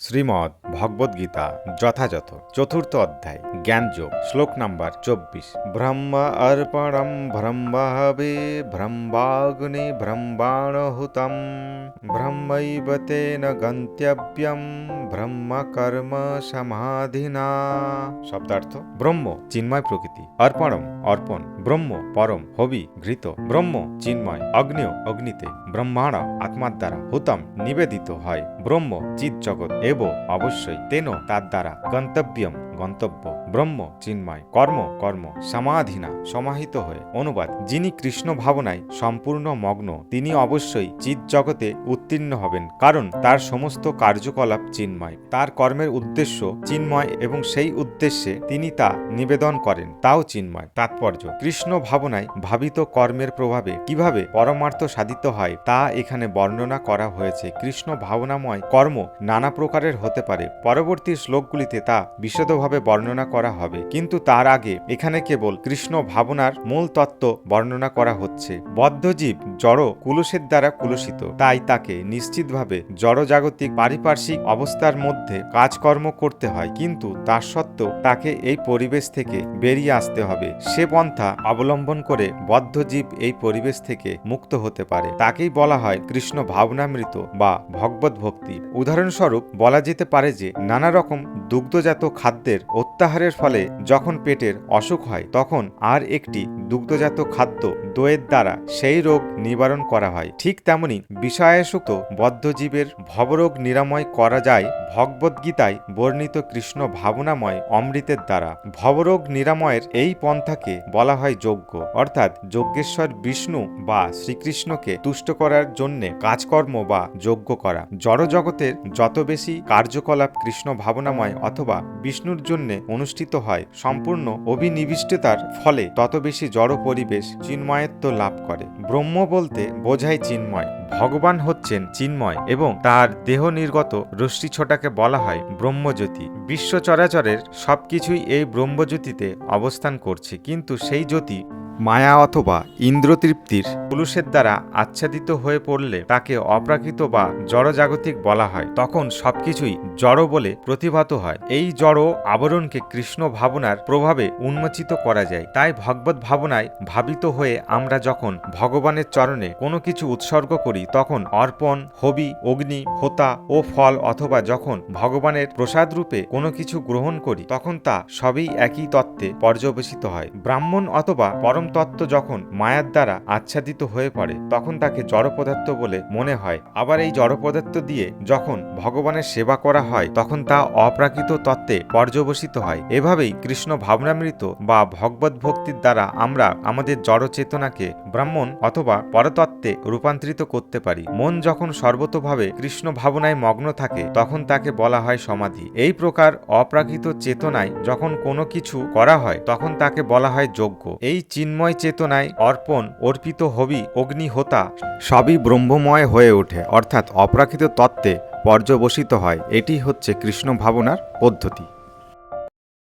శ్రీమాద్ ভগবদ্গীতা যথাযথ। চতুর্থ অধ্যায়, জ্ঞানযোগ, শ্লোক নাম্বার চব্বিশ। ব্রহ্ম অর্পণম ব্রহ্মবে ব্রহ্মাগ্নি ব্রহ্মাণহুতম। ব্রহ্মৈব তেন গন্তব্যম ব্রহ্ম কর্ম সমাধিনা। শব্দার্থ, ব্রহ্ম, চিন্ময় প্রকৃতি। অর্পণম, অর্পণ, ব্রহ্ম, পরম, হবি, ঘৃত। ব্রহ্ম, চিন্ময় অগ্নিয় অগ্নিতে। ব্রহ্মাণ, আত্মার দ্বারা হুতম, নিবেদিত হয়। ব্রহ্ম, চিৎ জগৎ, এব অবশ্যই। তেন তার দ্বারা গন্তব্যম। গন্তব্য। ব্রহ্ম, চিন্ময়, কর্ম কর্ম, সমাধিনা, সমাহিত হয়ে। অনুবাদ, যিনি কৃষ্ণ ভাবনায় সম্পূর্ণ মগ্ন, তিনি অবশ্যই চিৎ জগতে উত্তীর্ণ হবেন, কারণ তার সমস্ত কার্যকলাপ চিন্ময়। তার কর্মের উদ্দেশ্য চিন্ময় এবং সেই উদ্দেশ্যে তিনি তা নিবেদন করেন, তাও চিন্ময়। তাৎপর্য, কৃষ্ণ ভাবনায় ভাবিত কর্মের প্রভাবে কীভাবে পরমার্থ সাধিত হয়, তা এখানে বর্ণনা করা হয়েছে। কৃষ্ণ ভাবনাময় কর্ম নানা প্রকারের হতে পারে। পরবর্তী শ্লোকগুলিতে তা বিশদভাবে বর্ণনা করা হবে। কিন্তু তার আগে এখানে কেবল কৃষ্ণ ভাবনার মূল তত্ত্ব বর্ণনা করা হচ্ছে। বদ্ধজীব জড় কুলুষের দ্বারা কুলুষিত তাই তাকে নিশ্চিতভাবে জড়জাগতিক পারিপার্শ্বিক অবস্থার মধ্যে কাজকর্ম করতে হয়। কিন্তু তার সত্ত্বেও তাকে এই পরিবেশ থেকে বেরিয়ে আসতে হবে। সে পন্থা অবলম্বন করে বদ্ধজীব এই পরিবেশ থেকে মুক্ত হতে পারে। তাকেই বলা হয় কৃষ্ণ ভাবনামৃত বা ভগবত ভক্তি উদাহরণস্বরূপ বলা যেতে পারে যে, নানা রকম দুগ্ধজাত খাদ্যের অত্যাহারের ফলে যখন পেটের অসুখ হয়, তখন আর একটি দুগ্ধজাত খাদ্য দইয়ের দ্বারা সেই রোগ নিবারণ করা হয়। ঠিক তেমনি বিষয়াসক্ত বদ্ধজীবের ভবরোগ নিরাময় করা যায় ভগবদ্গীতায় বর্ণিত কৃষ্ণ ভাবনাময় অমৃতের দ্বারা। ভবরোগ নিরাময়ের এই পন্থাকে বলা হয় যজ্ঞ। অর্থাৎ যজ্ঞেশ্বর বিষ্ণু বা শ্রীকৃষ্ণকে তুষ্ট করার জন্যে কাজকর্ম বা যজ্ঞ করা। জড়জগতের যত বেশি কার্যকলাপ কৃষ্ণ ভাবনাময় অথবা বিষ্ণুর জন্যে অনুষ্ঠিত হয়। সম্পূর্ণ অভিনিবিষ্টতার ফলে তত বেশি জড় পরিবেশ চিন্ময়ত্ব লাভ করে। ব্রহ্ম বলতে বোঝায় চিন্ময়। ভগবান হচ্ছেন চিন্ময় এবং তার দেহ নির্গত রশ্মিছটাকে বলা হয় ব্রহ্মজ্যোতি। বিশ্ব চরাচরের সবকিছুই এই ব্রহ্মজ্যোতিতে অবস্থান করছে, কিন্তু সেই জ্যোতি মায়া অথবা ইন্দ্রতৃপ্তির পুলুষের দ্বারা আচ্ছাদিত হয়ে পড়লে তাকে অপ্রাকৃত বা জড়জাগতিক বলা হয়। তখন সবকিছুই জড় বলে প্রতিভাত হয়। এই জড় আবরণকে কৃষ্ণ ভাবনার প্রভাবে উন্মোচিত করা যায়। তাই ভগবত ভাবনায় ভাবিত হয়ে আমরা যখন ভগবানের চরণে কোনো কিছু উৎসর্গ করি তখন অর্পণ, হবি, অগ্নি, হোতা ও ফল অথবা যখন ভগবানের প্রসাদ রূপে কোনো কিছু গ্রহণ করি, তখন তা সবই একই তত্ত্বে পর্যবেসিত হয়। ব্রাহ্মণ অথবা পরম তত্ত্ব যখন মায়ার দ্বারা আচ্ছাদিত হয়ে পড়ে, তখন তাকে জড় পদার্থ বলে মনে হয়। আবার এই জড় পদার্থ দিয়ে যখন ভগবানের সেবা করা হয়, তখন তা অপ্রাকৃত তত্ত্বে পর্যবসিত হয়। এভাবেই কৃষ্ণ ভাবনামৃত বা ভগবত ভক্তির দ্বারা আমরা আমাদের জড় চেতনাকে ব্রাহ্মণ অথবা পরতত্ত্বে রূপান্তরিত করতে পারি। মন যখন সর্বতভাবে কৃষ্ণ ভাবনায় মগ্ন থাকে, তখন তাকে বলা হয় সমাধি। এই প্রকার অপ্রাকৃত চেতনায় যখন কোনো কিছু করা হয়, তখন তাকে বলা হয় যজ্ঞ। এই চিন্ময় চেতনায় অর্পণ, অর্পিত হবি, অগ্নিহোতা সবই ব্রহ্মময় হয়ে ওঠে, অর্থাৎ অপ্রাকৃত তত্ত্বে পর্যবসিত হয়। এটি হচ্ছে কৃষ্ণ ভাবনার পদ্ধতি।